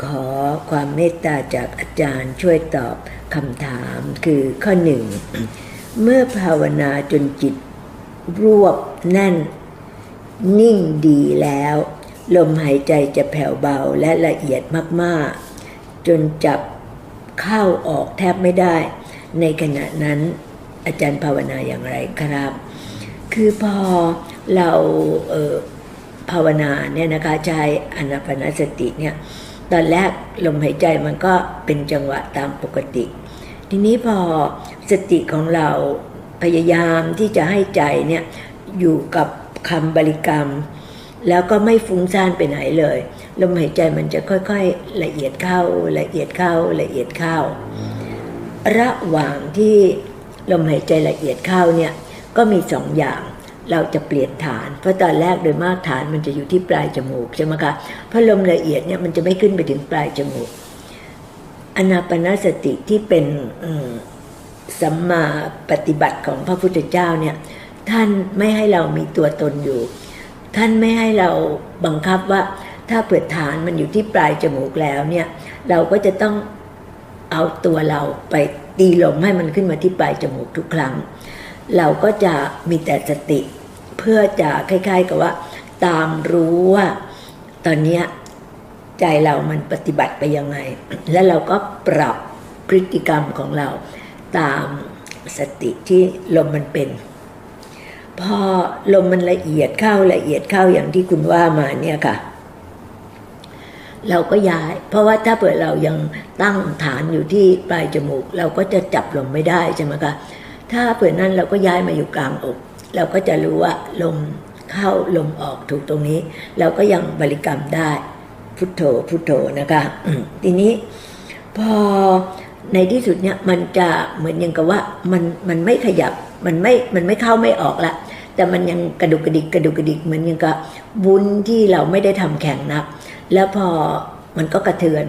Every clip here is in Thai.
ขอความเมตตาจากอาจารย์ช่วยตอบคำถามคือข้อหนึ่ง เมื่อภาวนาจนจิตรวบแน่น นิ่งดีแล้ว ลมหายใจจะแผ่วเบาและละเอียดมากๆ จนจับเข้าออกแทบไม่ได้ ในขณะนั้นอาจารย์ภาวนาอย่างไรครับ คือพอเราเออภาวนาเนี่ยนะคะใช้อนาปนสติเนี่ย ตอนแรกลมหายใจมันก็เป็นจังหวะตามปกติ ทีนี้พอสติของเราพยายามที่จะให้ใจเนี่ยอยู่กับคำบริกรรม แล้วก็ไม่ฟุ้งซ่านไปไหนเลย ลมหายใจมันจะค่อยๆละเอียดเข้าละเอียดเข้าละเอียดเข้า ระหว่างที่ลมหายใจละเอียดเข้าเนี่ยก็มีสองอย่าง เราจะเปลี่ยนฐาน เพราะตอนแรกโดยมากฐานมันจะอยู่ที่ปลายจมูกใช่ไหมคะเพราะลมละเอียดเนี่ยมันจะไม่ขึ้นไปถึงปลายจมูกอนาปนาสติที่เป็นสัมมาปฏิบัติของพระพุทธเจ้าเนี่ยท่านไม่ให้เรามีตัวตนอยู่ ท่านไม่ให้เราบังคับว่าถ้าเปิดฐานมันอยู่ที่ปลายจมูกแล้วเนี่ยเราก็จะต้องเอาตัวเราไปตีลมให้มันขึ้นมาที่ปลายจมูกทุกครั้ง เราก็จะมีแต่สติ เพื่อจะคล้าย ๆ กับว่า ตามรู้ว่าตอนนี้ใจเรามันปฏิบัติไปยังไง แล้วเราก็ปรับพฤติกรรมของเราตามสติที่ลมมันเป็น พอลมมันละเอียดเข้าละเอียดเข้าอย่างที่คุณว่ามาเนี่ยค่ะ เราก็ย้าย เพราะว่าถ้าเผื่อเรายังตั้งฐานอยู่ที่ปลายจมูก เราก็จะจับลมไม่ได้ใช่ไหมคะ ถ้าเผื่อนั้นเราก็ย้ายมาอยู่กลางอก เราก็จะรู้ว่าลมเข้าลมออกถูกตรงนี้ เราก็ยังบริกรรมได้พุทโธพุทโธนะคะทีนี้พอในที่สุดเนี่ยมันจะเหมือนยังกับว่ามันมันไม่ขยับมันไม่มันไม่เข้าไม่ออกละ แต่มันยังกระดุกกระดิกกระดุกกระดิกเหมือนยังกับวุ้นที่เราไม่ได้ทำแข็งนัก แล้วพอมันก็กระเทือน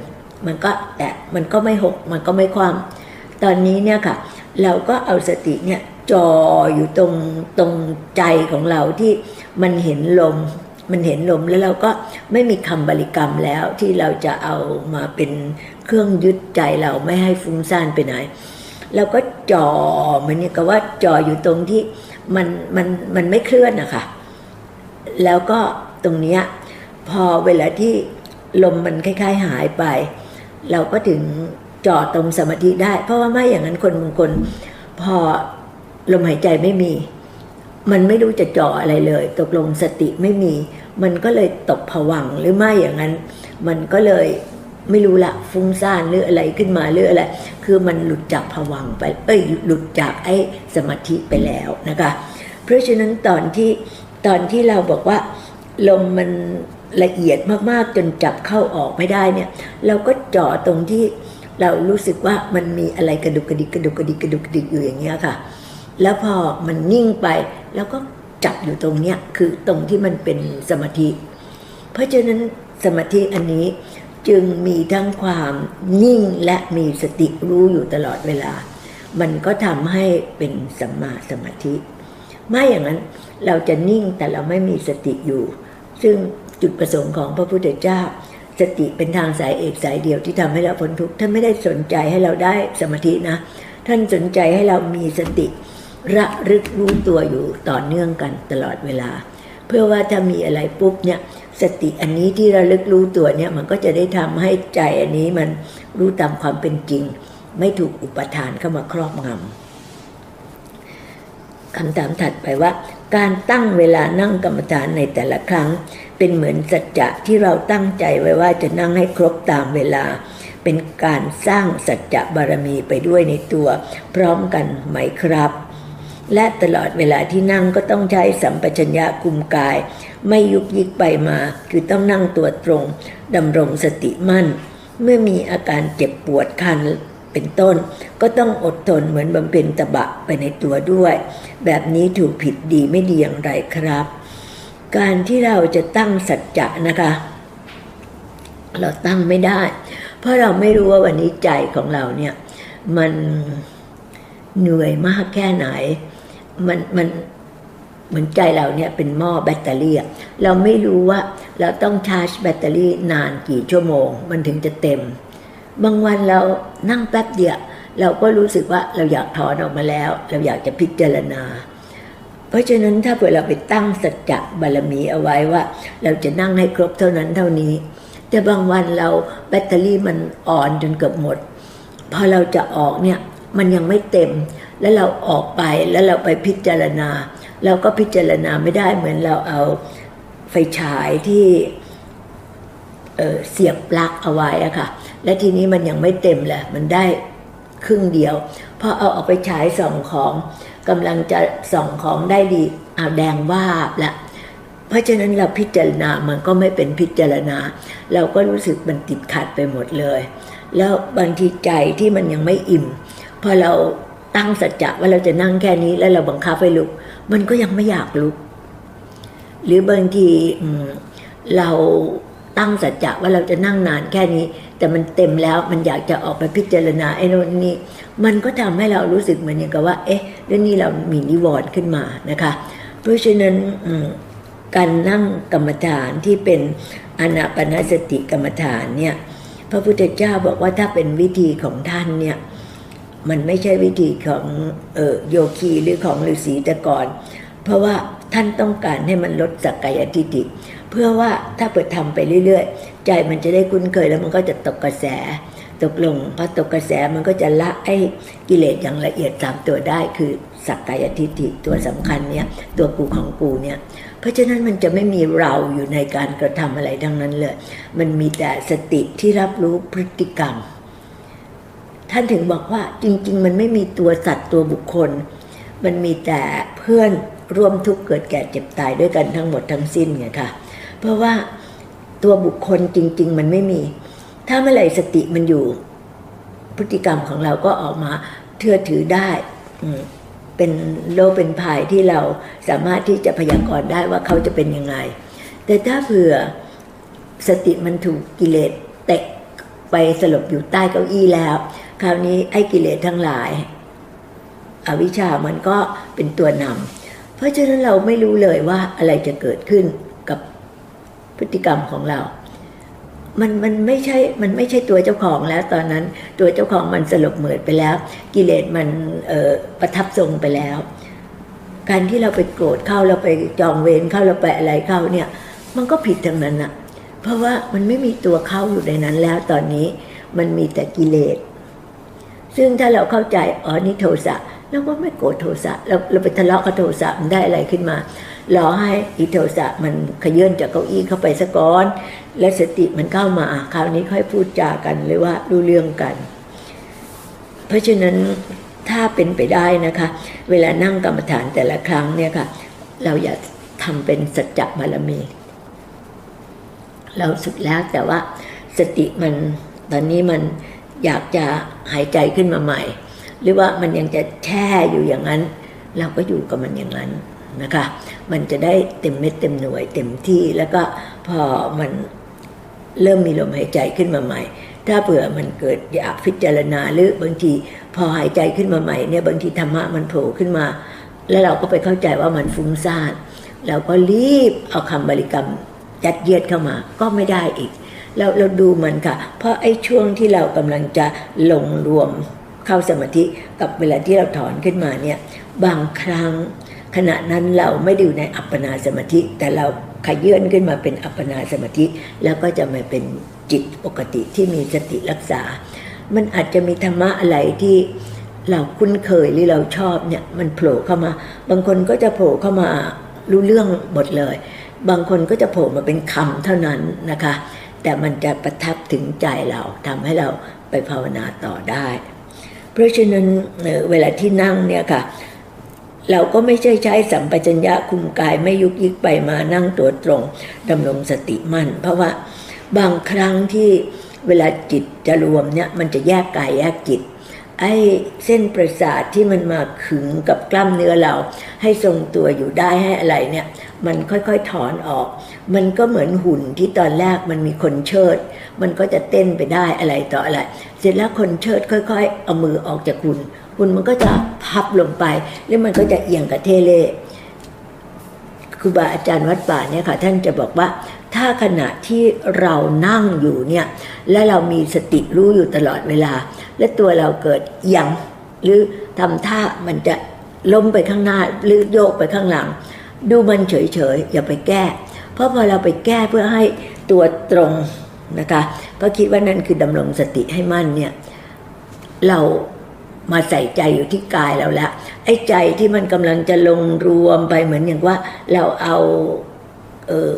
มันก็แต่มันก็ไม่หกมันก็ไม่คว่ำตอนนี้เนี่ยค่ะ เราก็เอาสติเนี่ยจออยู่ตรงตรงใจของเราที่มันเห็นลม มันเห็นลมแล้วเราก็ไม่มีคำบริกรรมแล้วที่เราจะเอามาเป็นเครื่องยึดใจเราไม่ให้ฟุ้งซ่านไปไหนเราก็จ่อมันนี่ก็ว่าจ่ออยู่ตรงที่มันมันมันไม่เคลื่อนนะค่ะ แล้วก็ตรงเนี้ยพอเวลาที่ลมมันคล้ายๆหายไป เราก็ถึง จ่อตรงสมาธิได้ เพราะว่าไม่อย่างนั้นคนบางคน พอลมหายใจไม่มี มันไม่รู้จะจ่ออะไรเลย ตกลงสติไม่มี มันก็เลยตกผวังหรือไม่อย่างนั้น มันก็เลยไม่รู้ละฟุ้งซ่านหรืออะไรขึ้นมาหรืออะไร คือมันหลุดจากผวังไป เอ้ย หลุดจากไอ้สมาธิไปแล้วนะคะ เพราะฉะนั้นตอนที่ตอนที่เราบอกว่าลมมันละเอียดมากๆจนจับเข้าออกไม่ได้เนี่ย เราก็จ่อตรงที่ เรารู้สึกว่ามันมีอะไรกระดุกกระดิกกระดุกกระดิกกระดุกกระดิกอยู่อย่างเงี้ยค่ะ แล้วพอมันนิ่งไปแล้วก็จับอยู่ตรงเนี้ยคือตรงที่มันเป็นสมาธิ เพราะฉะนั้นสมาธิอันนี้จึงมีทั้งความนิ่งและมีสติรู้อยู่ตลอดเวลา มันก็ทำให้เป็นสัมมาสมาธิไม่อย่างนั้นเราจะนิ่งแต่เราไม่มีสติอยู่ ซึ่งจุดประสงค์ของพระพุทธเจ้า สติเป็นทางสายเอกสายเดียวที่ทำให้เราพ้นทุกข์ท่านไม่ได้สนใจให้เราได้สมาธินะ ท่านสนใจให้เรามีสติ ระลึกรู้ตัวอยู่ต่อเนื่องกันตลอดเวลา เพื่อว่าถ้ามีอะไรปุ๊บเนี่ยสติอันนี้ที่ระลึกรู้ตัวเนี่ยมันก็จะได้ทำให้ใจอันนี้มันรู้ตามความเป็นจริง ไม่ถูกอุปทานเข้ามาครอบงำคำถามถัดไปว่า การตั้งเวลานั่งกรรมฐานในแต่ละครั้ง เป็นเหมือนสัจจะที่เราตั้งใจไว้ว่าจะนั่งให้ครบตามเวลา เป็นการสร้างสัจจะบารมีไปด้วยในตัว พร้อมกันไหมครับ และตลอดเวลาที่นั่งก็ต้องใช้สัมปชัญญะคุมกาย ไม่ยุกยิกไปมา คือต้องนั่งตัวตรงดำรงสติมั่น เมื่อมีอาการเจ็บปวดคันเป็นต้น ก็ต้องอดทนเหมือนบำเพ็ญตบะไปในตัวด้วย แบบนี้ถูกผิดดีไม่ดีอย่างไรครับ การที่เราจะตั้งสัจจะนะคะ เราตั้งไม่ได้ เพราะเราไม่รู้ว่าวันนี้ใจของเราเนี่ย มันเหนื่อยมากแค่ไหน มันมันเหมือนใจเราเนี่ยเป็นหม้อแบตเตอรี่เราไม่รู้ว่าเราต้องชาร์จแบตเตอรี่นานกี่ชั่วโมง มันถึงจะเต็ม บางวันเรานั่งแป๊บเดียวเราก็รู้สึกว่าเราอยากถอนออกมาแล้ว เราอยากจะพิจารณา ราะฉะนั้นถ้าเผื่อเราไปตั้งสัจจะบารมีเอาไว้ว่า เราจะนั่งให้ครบเท่านั้นเท่านี้ แต่บางวันเราแบตเตอรี่มันอ่อนจนเกือบหมด พอเราจะออกเนี่ยมันยังไม่เต็ม แล้วเราออกไปแล้วเราไปพิจารณา เราก็พิจารณาไม่ได้เหมือนเราเอาไฟฉายที่เเสียบปลั๊กเอาไว้อะค่ะ และทีนี้มันยังไม่เต็มแหละมันได้ครึ่งเดียวพอเอาออกไปฉายส่องของ กำลังจะส่องของได้ดีอ้าวแดงวาบละเพราะฉะนั้นเราพิจารณามันก็ไม่เป็นพิจารณา เราก็รู้สึกมันติดขัดไปหมดเลย แล้วบางทีใจที่มันยังไม่อิ่ม พอเราตั้งสัจจะว่าเราจะนั่งแค่นี้แล้วเราบังคับให้ลุก มันก็ยังไม่อยากลุก หรือบางทีเรา ตั้งสัจจะว่าเราจะนั่งนานแค่นี้ แต่มันเต็มแล้วมันอยากจะออกไปพิจารณาไอ้โน่นนี่มันก็ทำให้เรารู้สึกเหมือนอย่างกับว่า เอ๊ะเรื่องนี้เรามีนิวรณ์ขึ้นมานะคะ เพราะฉะนั้นการนั่งกรรมฐานที่เป็นอนาปนสติกรรมฐานเนี่ยพระพุทธเจ้าบอกว่าถ้าเป็นวิธีของท่านเนี่ยมันไม่ใช่วิธีของออโยคีหรือของฤาษีแต่ก่อน เพราะว่าท่านต้องการให้มันลดสักกายทิฏฐิ พื่อว่าถ้าเปิดทำไปเรื่อยๆ ใจมันจะได้คุ้นเคยแล้วมันก็จะตกกระแส ตกลงพอตกกระแสมันก็จะละไอ้กิเลสอย่างละเอียดสามตัวได้คือสักกายทิฏฐิตัวสำคัญเนี่ยตัวกูของกูเนี่ยเพราะฉะนั้นมันจะไม่มีเราอยู่ในการกระทำอะไรทั้งนั้นเลย มันมีแต่สติที่รับรู้พฤติกรรม ท่านถึงบอกว่าจริง ๆ มันไม่มีตัวสัตว์ตัวบุคคล มันมีแต่เพื่อนร่วมทุกข์เกิดแก่เจ็บตายด้วยกันทั้งหมดทั้งสิ้นไงค่ะ เพราะว่าตัวบุคคลจริง ๆ มันไม่มี ถ้าเมื่อไหร่สติมันอยู่ พฤติกรรมของเราก็ออกมาเชื่อถือได้อืเป็นโลกเป็นภัยที่เราสามารถที่จะพยากรณ์ได้ว่าเขาจะเป็นยังไง แต่ถ้าเผื่อสติมันถูกกิเลสเตะไปสลบอยู่ใต้เก้าอี้แล้ว คราวนี้ไอ้กิเลสทั้งหลาย อวิชามันก็เป็นตัวนำเพราะฉะนั้นเราไม่รู้เลยว่าอะไรจะเกิดขึ้น พฤติกรรมของเรา มันมันไม่ใช่ มันไม่ใช่ตัวเจ้าของแล้ว ตอนนั้นตัวเจ้าของมันสลบเหมือดไปแล้ว กิเลสมันเอ่อประทับทรงไปแล้ว การที่เราไปโกรธเข้าเราไปจองเวรเข้าเราไปอะไรเข้าเนี่ย มันก็ผิดทั้งนั้นอะเพราะว่ามันไม่มีตัวเข้าอยู่ในนั้นแล้วตอนนี้มันมีแต่กิเลส ซึ่งถ้าเราเข้าใจอ๋อนี่โทสะเราก็ไม่โกรธโทสะเราเราไปทะเลาะกับโทสะมันได้อะไรขึ้นมา รอให้อีโทสะมันขยื่นจากเก้าอี้เข้าไปสะก้อน และสติมันเข้ามาคราวนี้ค่อยพูดจากันหรือว่ารู้เรื่องกัน เพราะฉะนั้นถ้าเป็นไปได้นะคะ เวลานั่งกรรมฐานแต่ละครั้งเนี่ยค่ะ เราอย่าทำเป็นสัจจะบารมี เราสุดแล้วแต่ว่าสติมันตอนนี้มันอยากจะหายใจขึ้นมาใหม่ หรือว่ามันยังจะแช่อยู่อย่างนั้น เราก็อยู่กับมันอย่างนั้น นะคะ มันจะได้เต็มเม็ดเต็มหน่วยเต็มที่แล้วก็พอมันเริ่มมีลมหายใจขึ้นมาใหม่ ถ้าเผื่อมันเกิดอยากพิจารณาหรือบางทีพอหายใจขึ้นมาใหม่เนี่ยบางทีธรรมะมันโผล่ขึ้นมา แล้วเราก็ไปเข้าใจว่ามันฟุ้งซ่านเราก็รีบเอาคำบริกรรมยัดเยียดเข้ามาก็ไม่ได้อีก เราเราดูมันค่ะ เพราะไอ้ช่วงที่เรากำลังจะลงรวมเข้าสมาธิกับเวลาที่เราถอนขึ้นมาเนี่ยบางครั้ง ขณะนั้นเราไม่ได้อยู่ในอัปปนาสมาธิ แต่เราขยื่นขึ้นมาเป็นอัปปนาสมาธิ แล้วก็จะมาเป็นจิตปกติที่มีสติรักษา มันอาจจะมีธรรมะอะไรที่เราคุ้นเคยหรือเราชอบเนี่ยมันโผล่เข้ามา บางคนก็จะโผล่เข้ามารู้เรื่องหมดเลย บางคนก็จะโผล่มาเป็นคำเท่านั้นนะคะ แต่มันจะประทับถึงใจเราทำให้เราไปภาวนาต่อได้ เพราะฉะนั้นเวลาที่นั่งเนี่ยค่ะ เราก็ไม่ใช่ใช้สัมปชัญญะคุมกายไม่ยุกยิกไปมานั่งตัวตรงดำรงสติมั่น เพราะว่าบางครั้งที่เวลาจิตจะรวมเนี่ยมันจะแยกกายแยกจิต ไอ้เส้นประสาทที่มันมาขึงกับกล้ามเนื้อเรา ให้ทรงตัวอยู่ได้ให้อะไรเนี่ยมันค่อยๆถอนออก มันก็เหมือนหุ่นที่ตอนแรกมันมีคนเชิด มันก็จะเต้นไปได้อะไรต่ออะไร เสร็จแล้วคนเชิดค่อย ๆ เอามือออกจากหุ่น หุ่นมันก็จะพับลงไป แล้วมันก็จะเอียงกับเทเล่ครูบาอาจารย์วัดป่าเนี่ยค่ะท่านจะบอกว่าถ้าขณะที่เรานั่งอยู่เนี่ยและเรามีสติรู้อยู่ตลอดเวลา และตัวเราเกิดเอียงหรือทำท่ามันจะล้มไปข้างหน้าหรือโยกไปข้างหลัง ดูมันเฉยๆอย่าไปแก้ เพราะพอเราไปแก้เพื่อให้ตัวตรงนะคะเพราะคิดว่านั่นคือดำรงสติให้มั่นเนี่ยเรา มาใส่ใจอยู่ที่กายเราแล้วไอ้ใจที่มันกำลังจะลงรวมไปเหมือนอย่างว่าเราเอาเออ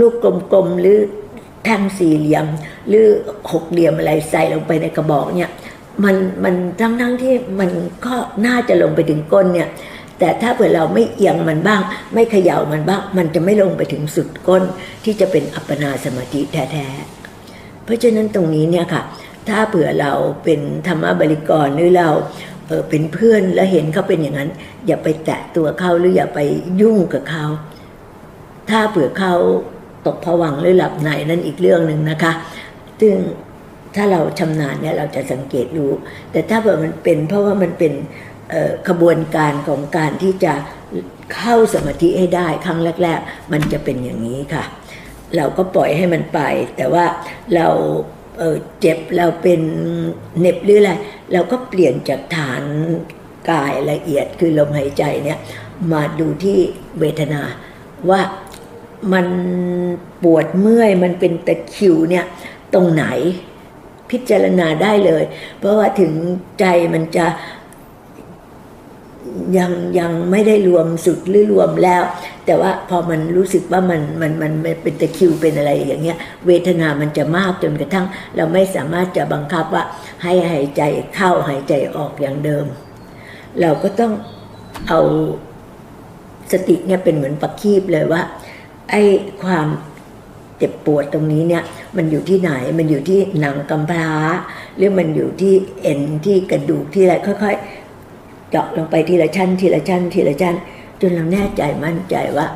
ลูกกลมๆหรือแท่งสี่เหลี่ยม หรือหกเหลี่ยมอะไรใส่ลงไปในกระบอกเนี่ยมันมันทั้งทั้งที่มันก็น่าจะลงไปถึงก้นเนี่ย แต่ถ้าเผื่อเราไม่เอียงมันบ้าง ไม่เขย่ามันบ้าง มันจะไม่ลงไปถึงสุดก้นที่จะเป็นอัปปนาสมาธิแท้ๆเพราะฉะนั้นตรงนี้เนี่ยค่ะ ถ้าเผื่อเราเป็นธรรมบริกรหรือเราเเป็นเพื่อนแล้วเห็นเขาเป็นอย่างนั้น อย่าไปแตะตัวเขาหรืออย่าไปยุ่งกับเขา ถ้าเผื่อเขาตกผวังหรือหลับในนั่นอีกเรื่องหนึ่งนะคะ ซึ่งถ้าเราชำนาญเนี่ยเราจะสังเกตรู้ แต่ถ้าเผื่อมันเป็นเพราะว่ามันเป็นขบวนการของการที่จะเข้าสมาธิให้ได้ครั้งแรก ๆ มันจะเป็นอย่างนี้ค่ะ เราก็ปล่อยให้มันไป แต่ว่าเรา เออเจ็บเราเป็นเน็บหรืออะไรเราก็เปลี่ยนจากฐานกายละเอียดคือลมหายใจเนี่ยมาดูที่เวทนาว่ามันปวดเมื่อยมันเป็นตะคิวเนี่ยตรงไหนพิจารณาได้เลย เพราะว่าถึงใจมันจะ ยังยังไม่ได้รวมสุดหรือรวมแล้ว แต่ว่าพอมันรู้สึกว่ามันมันมันเป็นตะคิวเป็นอะไรอย่างเงี้ย เวทนามันจะมากจนกระทั่ง เราไม่สามารถจะบังคับว่าให้หายใจเข้าหายใจออกอย่างเดิม เราก็ต้องเอาสติเนี่ยเป็นเหมือนปักคีบเลยว่า ไอ้ความเจ็บปวดตรงนี้เนี่ยมันอยู่ที่ไหนมันอยู่ที่หนังกำพร้า หรือมันอยู่ที่เอ็นที่กระดูกที่อะไรค่อยๆ เจาะลงไปทีละชั้น ทีละชั้น ทีละชั้น จนเราแน่ใจมั่นใจว่า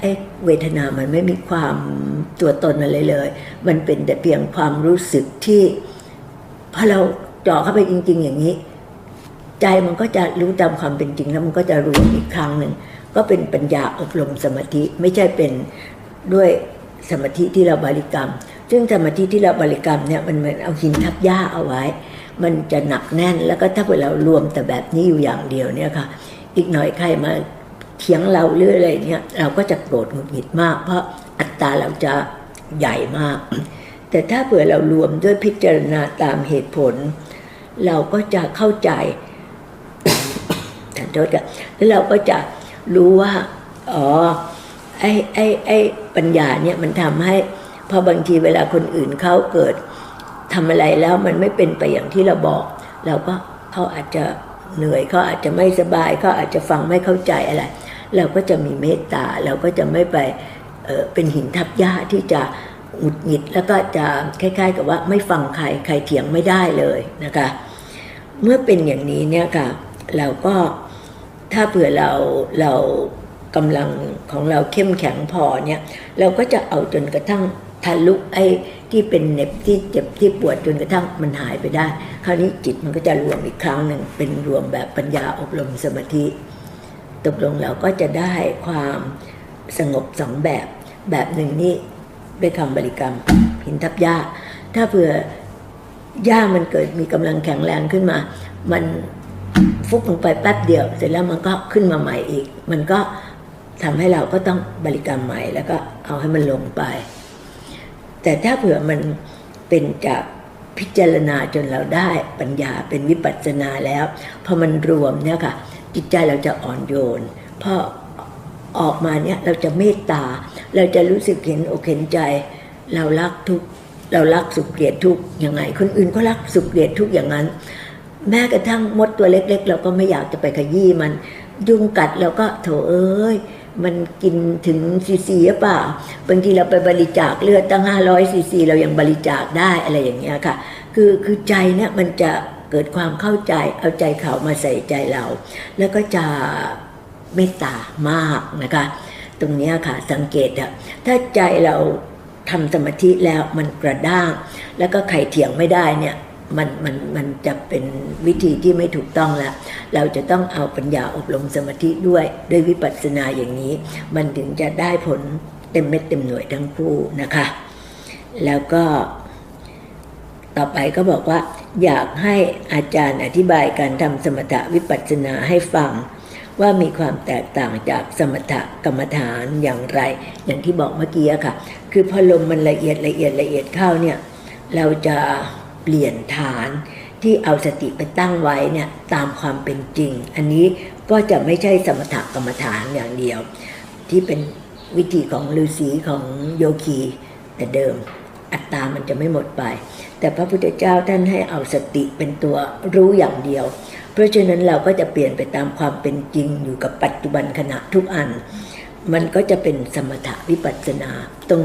ไอ้เวทนามันไม่มีความตัวตนอะไรเลย มันเป็นแต่เพียงความรู้สึกที่พอเราเจาะเข้าไปจริง ๆ อย่างนี้ ใจมันก็จะรู้ตามความเป็นจริงแล้วมันก็จะรวมอีกครั้งหนึ่งก็เป็นปัญญาอบรมสมาธิไม่ใช่เป็นด้วยสมาธิที่เราบริกรรม ซึ่งสมาธิที่เราบริกรรมเนี่ยมันเหมือนเอาหินทับหญ้าเอาไว้ มันจะหนักแน่นแล้วก็ถ้าเกิดเรารวมแต่แบบนี้อยู่อย่างเดียวเนี่ยค่ะ อีกหน่อยใครมาเถียงเราเรื่อยอะไรเนี่ยเราก็จะโกรธหงุดหงิดมาก เพราะอัตราเราจะใหญ่มาก แต่ถ้าเผื่อเรารวมด้วยพิจารณาตามเหตุผล เราก็จะเข้าใจขอโทษค่ะแล้วเราก็จะรู้ว่าอ๋อไอ้ไอ้ไอ้ปัญญาเนี่ยมันทำให้พอบางทีเวลาคนอื่นเขาเกิด ทำอะไรแล้วมันไม่เป็นไปอย่างที่เราบอก เราก็เขาอาจจะเหนื่อยเขาอาจจะไม่สบายเขาอาจจะฟังไม่เข้าใจอะไร เราก็จะมีเมตตาเราก็จะไม่ไปเเป็นหินทับหญ้าที่จะหงุดหงิดแล้วก็จะคล้ายๆ กับว่าไม่ฟังใครใครเถียงไม่ได้เลยนะคะ เมื่อเป็นอย่างนี้เนี่ยค่ะเราก็ถ้าเผื่อเราเรากำลังของเราเข้มแข็งพอเนี่ยเราก็จะเอาจนกระทั่ง ทะลุไอ้ที่เป็นเน็บที่เจ็บที่ปวดจนกระทั่งมันหายไปได้ คราวนี้จิตมันก็จะรวมอีกครั้งหนึ่งเป็นรวมแบบปัญญาอบรมสมาธิตกลงเราก็จะได้ความสงบสองแบบแบบหนึ่งนี่ด้วยคำบริกรรมหินทับหญ้า ถ้าเผื่อหญ้ามันเกิดมีกำลังแข็งแรงขึ้นมา มันฟุบลงไปแป๊บเดียว เสร็จแล้วมันก็ขึ้นมาใหม่อีก มันก็ทำให้เราก็ต้องบริกรรมใหม่ แล้วก็เอาให้มันลงไป แต่ถ้าเผื่อมันเป็นจากพิจารณาจนเราได้ปัญญาเป็นวิปัสสนาแล้วพอมันรวมเนี่ยค่ะ จิตใจเราจะอ่อนโยนพอออกมาเนี่ยเราจะเมตตา เราจะรู้สึกเห็นอกเห็นใจ เรารักทุกเรารักสุขเกลียดทุกข์ยังไง คนอื่นก็รักสุขเกลียดทุกอย่างนั้น แม้กระทั่งมดตัวเล็ก ๆ เราก็ไม่อยากจะไปขยี้มัน ยุงกัดเราก็โถเอ้ย มันกินถึงซีซีหรือเปล่า บางทีเราไปบริจาคเลือดตั้งห้าร้อยซีซีเรายังบริจาคได้อะไรอย่างเงี้ยค่ะ คือคือใจเนี่ยมันจะเกิดความเข้าใจเอาใจเขามาใส่ใจเรา แล้วก็จะเมตตามากนะคะ ตรงเนี้ยค่ะสังเกตอะถ้าใจเราทำสมาธิแล้วมันกระด้าง แล้วก็ใครเถียงไม่ได้เนี่ย มันมันมันจะเป็นวิธีที่ไม่ถูกต้องละ เราจะต้องเอาปัญญาอบรมสมาธิด้วยด้วยวิปัสสนาอย่างนี้ มันถึงจะได้ผลเต็มเม็ดเต็มหน่วยทั้งคู่นะคะ แล้วก็ต่อไปก็บอกว่า อยากให้อาจารย์อธิบายการทำสมถะวิปัสสนาให้ฟัง ว่ามีความแตกต่างจากสมถกรรมฐานอย่างไร อย่างที่บอกเมื่อกี้ค่ะ คือพอลมมันละเอียดละเอียดละเอียดเข้าเนี่ย เราจะ เปลี่ยนฐานที่เอาสติไปตั้งไว้เนี่ยตามความเป็นจริง อันนี้ก็จะไม่ใช่สมถกรรมฐานอย่างเดียว ที่เป็นวิธีของฤาษีของโยคีแต่เดิมอัตตามันจะไม่หมดไป แต่พระพุทธเจ้าท่านให้เอาสติเป็นตัวรู้อย่างเดียว เพราะฉะนั้นเราก็จะเปลี่ยนไปตามความเป็นจริงอยู่กับปัจจุบันขณะทุกอัน มันก็จะเป็นสมถะวิปัสสนาตรง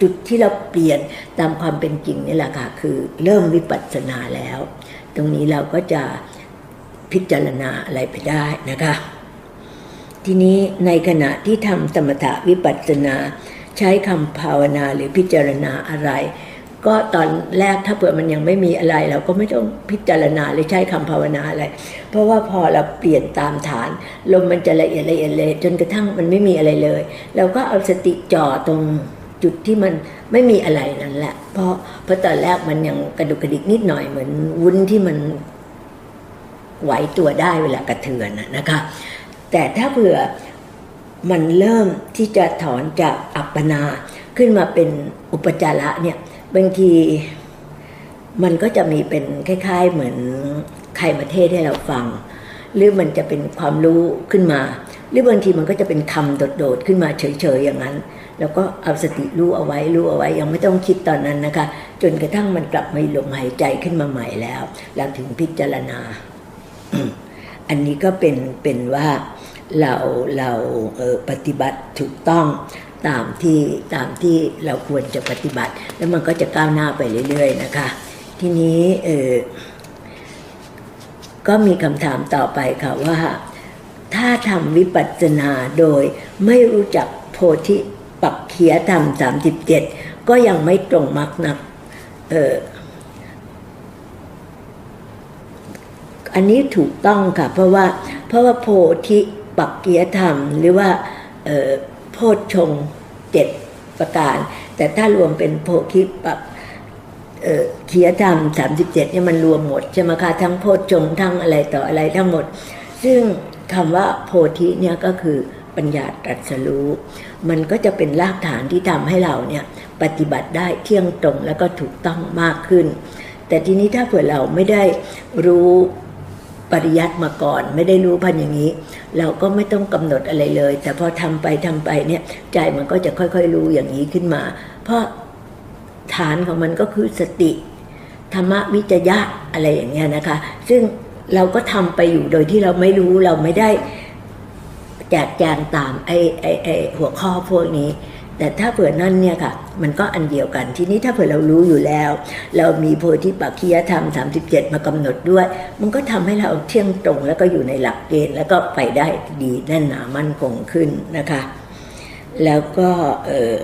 จุดที่เราเปลี่ยนตามความเป็นจริงนี่แหละค่ะคือเริ่มวิปัสสนาแล้ว ตรงนี้เราก็จะพิจารณาอะไรไปได้นะคะ ทีนี้ในขณะที่ทำสมถะวิปัสสนา ใช้คำภาวนาหรือพิจารณาอะไร ก็ตอนแรกถ้าเผื่อมันยังไม่มีอะไร เราก็ไม่ต้องพิจารณาหรือใช้คำภาวนาอะไร เพราะว่าพอเราเปลี่ยนตามฐาน ลมมันจะละเอียดละเอียดเลยจนกระทั่งมันไม่มีอะไรเลย เราก็เอาสติจ่อตรง จุดที่มันไม่มีอะไรนั่นแหละ เพราะเพราะตอนแรกมันยังกระดุกกระดิกนิดหน่อยเหมือนวุ้นที่มันไหวตัวได้เวลากระเทือนน่ะนะคะ แต่ถ้าเผื่อมันเริ่มที่จะถอนจากอัปปนาขึ้นมาเป็นอุปจาระเนี่ยบางทีมันก็จะมีเป็นคล้าย ๆ เหมือนใครมาเทศให้เราฟัง หรือมันจะเป็นความรู้ขึ้นมา หรือบางทีมันก็จะเป็นคำโดดๆขึ้นมาเฉยๆอย่างนั้น แล้วก็เอาสติรู้เอาไว้รู้เอาไว้ ยังไม่ต้องคิดตอนนั้นนะคะ จนกระทั่งมันกลับมาลมหายใจขึ้นมาใหม่แล้วเราถึงพิจารณา อันนี้ก็เป็นเป็นว่าเราเราเออปฏิบัติถูกต้องตามที่ตามที่เราควรจะปฏิบัติ แล้วมันก็จะก้าวหน้าไปเรื่อย ๆ นะคะ ทีนี้เออก็มีคำถามต่อไปค่ะว่า ถ้าทำวิปัสสนาโดยไม่รู้จักโพธิ ปักเขียธรรมสามสิบเจ็ดก็ยังไม่ตรงมรรคนักเอออันนี้ถูกต้องค่ะ เพราะว่าเพราะว่าโพธิปักเกียธรรม หรือว่าโพชฌงเจ็ดประการ แต่ถ้ารวมเป็นโพธิปักเอ่อเคียธรรมสามสิบเจ็ดเนี่ยมันรวมหมดใช่ไหมคะทั้งโพชฌงทั้งอะไรต่ออะไรทั้งหมด ซึ่งคำว่าโพธิเนี่ยก็คือ ปัญญาตรัสรู้ มันก็จะเป็นรากฐานที่ทำให้เราเนี่ยปฏิบัติได้เที่ยงตรงแล้วก็ถูกต้องมากขึ้น แต่ทีนี้ถ้าเผื่อเราไม่ได้รู้ปริยัติมาก่อน ไม่ได้รู้พันอย่างนี้ เราก็ไม่ต้องกำหนดอะไรเลย แต่พอทำไปทำไปเนี่ยใจมันก็จะค่อยๆรู้อย่างนี้ขึ้นมา เพราะฐานของมันก็คือสติ ธรรมวิจยะอะไรอย่างเงี้ยนะคะ ซึ่งเราก็ทำไปอยู่โดยที่เราไม่รู้เราไม่ได้ แจกแจงตามไอ้ไอ้ไอ้หัวข้อพวกนี้ แต่ถ้าเผื่อนั่นเนี่ยค่ะ มันก็อันเดียวกันทีนี้ถ้าเผื่อเรารู้อยู่แล้ว เรามีโพธิปักขียธรรม 37 มากำหนดด้วย มันก็ทำให้เราเที่ยงตรงแล้วก็อยู่ในหลักเกณฑ์แล้วก็ไปได้ดีแน่นหนามั่นคงขึ้นนะคะ แล้วก็เออ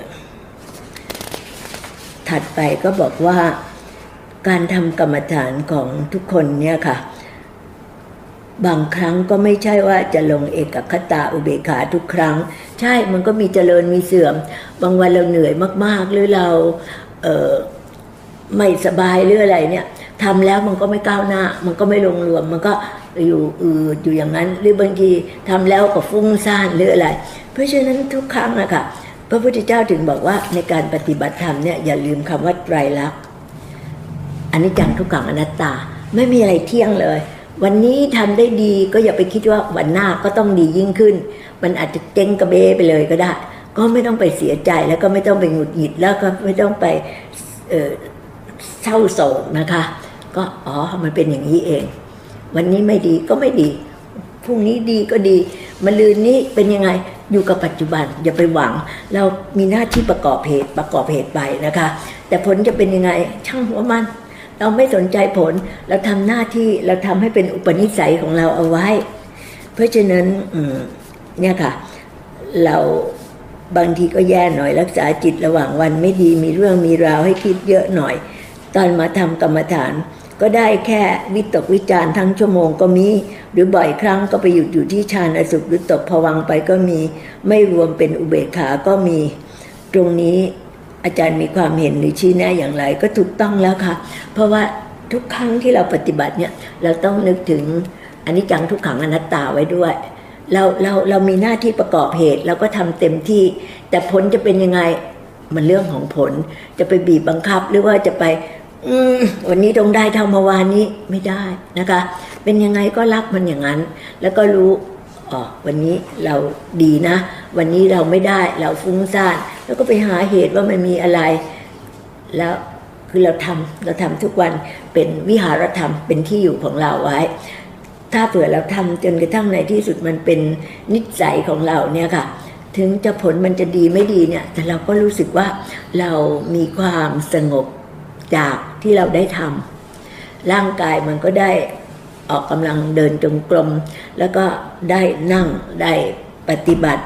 ถัดไปก็บอกว่าการทำกรรมฐานของทุกคนเนี่ยค่ะ บางครั้งก็ไม่ใช่ว่าจะลงเอกคตาอุเบกขาทุกครั้ง ใช่มันก็มีเจริญมีเสื่อม บางวันเราเหนื่อยมาก ๆ หรือเราเออไม่สบายหรืออะไรเนี่ยทำแล้วมันก็ไม่ก้าวหน้า มันก็ไม่ลงรวม มันก็อยู่อืดอยู่อย่างนั้น หรือบางทีทำแล้วก็ฟุ้งซ่านหรืออะไร เพราะฉะนั้นทุกครั้งนะค่ะพระพุทธเจ้าถึงบอกว่าในการปฏิบัติธรรมเนี่ยอย่าลืมคำว่าไตรลักษณ์อันนี้จังทุกขังอนัตตาไม่มีอะไรเที่ยงเลย วันนี้ทำได้ดีก็อย่าไปคิดว่าวันหน้าก็ต้องดียิ่งขึ้น มันอาจจะเจ๊งกระเบไปเลยก็ได้ ก็ไม่ต้องไปเสียใจแล้วก็ไม่ต้องไปหงุดหงิดแล้วก็ไม่ต้องไปเอ่อเศร้าโศกนะคะ ก็อ๋อมันเป็นอย่างนี้เอง วันนี้ไม่ดีก็ไม่ดีพรุ่งนี้ดีก็ดีมะลืนนี้เป็นยังไงอยู่กับปัจจุบันอย่าไปหวัง เรามีหน้าที่ประกอบเหตุประกอบเหตุไปนะคะ แต่ผลจะเป็นยังไงช่างหัวมัน เราไม่สนใจผลเราทำหน้าที่เราทำให้เป็นอุปนิสัยของเราเอาไว้ เพราะฉะนั้นเนี่ยค่ะ เราบางทีก็แย่หน่อยรักษาจิตระหว่างวันไม่ดีมีเรื่องมีราวให้คิดเยอะหน่อย ตอนมาทำกรรมฐาน ก็ได้แค่วิตกวิจารณ์ทั้งชั่วโมงก็มี หรือบ่อยครั้งก็ไปหยุดอยู่ที่ฌานอสุขหรือตกผวังไปก็มี ไม่รวมเป็นอุเบกขาก็มี ตรงนี้ อาจารย์มีความเห็นหรือชี้แนะอย่างไรก็ถูกต้องแล้วค่ะ เพราะว่าทุกครั้งที่เราปฏิบัติเนี่ยเราต้องนึกถึงอันนี้จังทุกขังอนัตตาไว้ด้วย เราเราเรามีหน้าที่ประกอบเหตุเราก็ทำเต็มที่ แต่ผลจะเป็นยังไงมันเรื่องของผล จะไปบีบบังคับหรือว่าจะไปอืวันนี้ต้องได้เท่าเมื่อวานนี้ไม่ได้นะคะ เป็นยังไงก็รักมันอย่างนั้น แล้วก็รู้อ๋อวันนี้เราดีนะ วันนี้เราไม่ได้เราฟุ้งซ่าน แล้วก็ไปหาเหตุว่ามันมีอะไร แล้วคือเราทำเราทำทุกวันเป็นวิหารธรรมเป็นที่อยู่ของเราไว้ ถ้าเผื่อเราทำจนกระทั่งในที่สุดมันเป็นนิสัยของเราเนี่ยค่ะ ถึงจะผลมันจะดีไม่ดีเนี่ย แต่เราก็รู้สึกว่าเรามีความสงบจากที่เราได้ทำร่างกายมันก็ได้ออกกำลังเดินจงกรมแล้วก็ได้นั่งได้ปฏิบัติ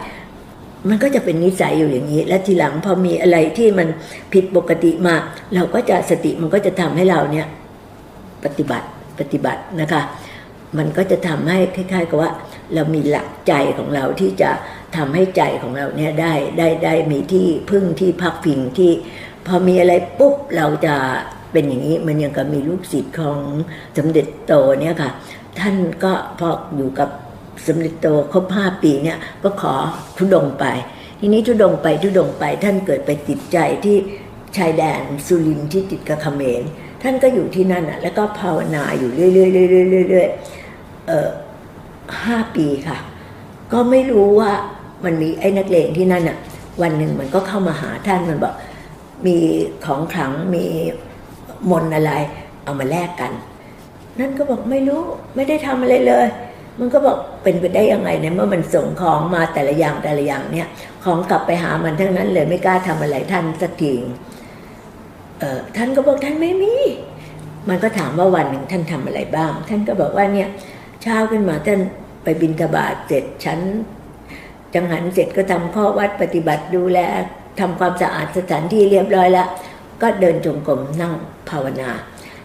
มันก็จะเป็นนิสัยอยู่อย่างนี้ และทีหลังพอมีอะไรที่มันผิดปกติมา เราก็จะสติมันก็จะทำให้เราเนี่ยปฏิบัติปฏิบัตินะคะ มันก็จะทำให้คล้าย ๆ กับว่าเรามีหลักใจของเราที่จะทำให้ใจของเราเนี่ยได้ได้ได้มีที่พึ่งที่พักพิงที่พอมีอะไรปุ๊บเราจะเป็นอย่างนี้มันยังกับมีลูกศิษย์ของสมเด็จโตเนี่ยค่ะ ท่านก็พออยู่กับ สมเด็จโตครบห้าปีเนี่ยก็ขอทุดงไป ทีนี้ทุดงไปทุดงไปท่านเกิดไปติดใจที่ชายแดนสุรินที่ติดกับเขมร ท่านก็อยู่ที่นั่นอะแล้วก็ภาวนาอยู่เรื่อยๆเรื่อยๆเรื่อยๆเออห้าปีค่ะ ก็ไม่รู้ว่ามันมีไอ้นักเลงที่นั่นอะวันหนึ่งมันก็เข้ามาหาท่านมันบอกมีของขลังมีมนอะไร เอามาแลกกัน นั่นก็บอกไม่รู้ไม่ได้ทำอะไรเลย มันก็บอก เป็นไปได้ยังไงเนี่ยเมื่อมันส่งของมาแต่ละอย่างแต่ละอย่างเนี่ย ของกลับไปหามันทั้งนั้นเลยไม่กล้าทำอะไรท่านสักทีเออท่านก็บอกท่านไม่มี มันก็ถามว่าวันหนึ่งท่านทำอะไรบ้าง ท่านก็บอกว่าเนี่ยเช้าขึ้นมาท่านไปบินทบาทเสร็จฉันจังหันเสร็จก็ทำข้อวัดปฏิบัติดูแลทำความสะอาดสถานที่เรียบร้อยแล้ว ก็เดินจงกรมนั่งภาวนา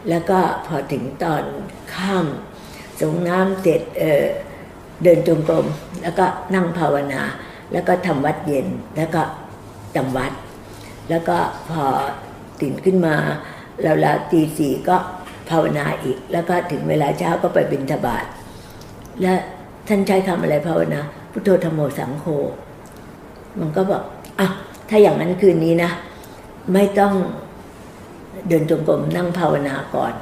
แล้วก็พอถึงตอนข้ามสงน้ำเสร็จเออ เดินจงกรม แล้วก็นั่งภาวนา แล้วก็ทำวัดเย็นแล้วก็จำวัด แล้วก็พอตื่นขึ้นมาแล้วลาตีสี่ก็ภาวนาอีก แล้วก็ถึงเวลาเช้าก็ไปบิณฑบาตและท่านใช้คำอะไรภาวนาพุทโธธรรมโมสังโฆมันก็บอกอะถ้าอย่างนั้นคืนนี้นะ ไม่ต้องเดินจงกรมนั่งภาวนาก่อน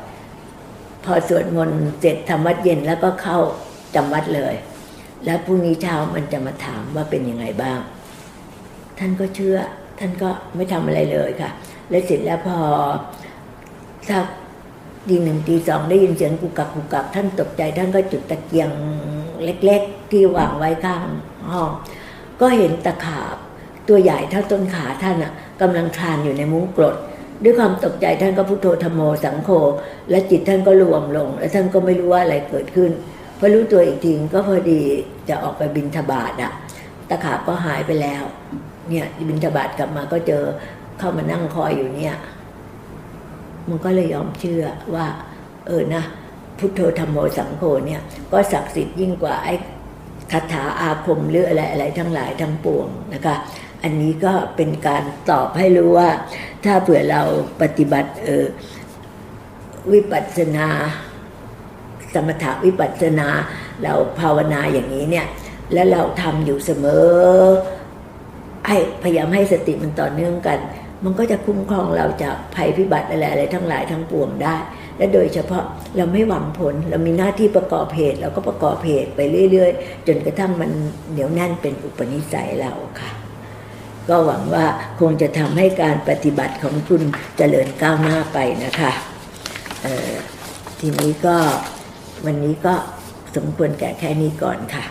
พอสวดมนต์เสร็จทำวัดเย็นแล้วก็เข้า จำวัดเลย แล้วพรุ่งนี้เช้ามันจะมาถามว่าเป็นยังไงบ้าง ท่านก็เชื่อ ท่านก็ไม่ทำอะไรเลยค่ะ แล้วเสร็จแล้วพอสักตีหนึ่งตีสองได้ยินเสียงกุกกักกุกกักท่านตกใจ ท่านก็จุดตะเกียงเล็ก ๆ ที่วางไว้ข้างห้องก็เห็นตะขาบตัวใหญ่เท่าต้นขาท่านอะกำลังคลานอยู่ในมุ้งกรด ด้วยความตกใจท่านก็พุทโธธโมสังโฆและจิตท่านก็รวมลง แล้วท่านก็ไม่รู้ว่าอะไรเกิดขึ้น พอรู้ตัวอีกทีก็พอดีจะออกไปบินทบาทอะตะขาบก็หายไปแล้ว เนี่ยบินทบาทกลับมาก็เจอเข้ามานั่งคอยอยู่เนี่ยมันก็เลยยอมเชื่อว่า เออนะ พุทโธธรรมโมสังโฆเนี่ย ก็ศักดิ์สิทธิ์ยิ่งกว่าไอ้คาถาอาคมหรืออะไรอะไรทั้งหลายทั้งปวงนะคะ อันนี้ก็เป็นการตอบให้รู้ว่า ถ้าเผื่อเราปฏิบัติเออวิปัสสนา สมถะวิปัสสนาเราภาวนาอย่างนี้เนี่ยแล้วเราทำอยู่เสมอให้พยายามให้สติมันต่อเนื่องกัน มันก็จะคุ้มครองเราจากภัยพิบัติอะไรอะไรทั้งหลายทั้งปวงได้ และโดยเฉพาะเราไม่หวังผล เรามีหน้าที่ประกอบเหตุเราก็ประกอบเหตุไปเรื่อย ๆ จนกระทั่งมันเหนียวแน่นเป็นอุปนิสัยเราค่ะ ก็หวังว่าคงจะทำให้การปฏิบัติของคุณเจริญก้าวหน้าไปนะคะทีนี้ก็ วันนี้ก็สมควรแก่แค่นี้ก่อนค่ะ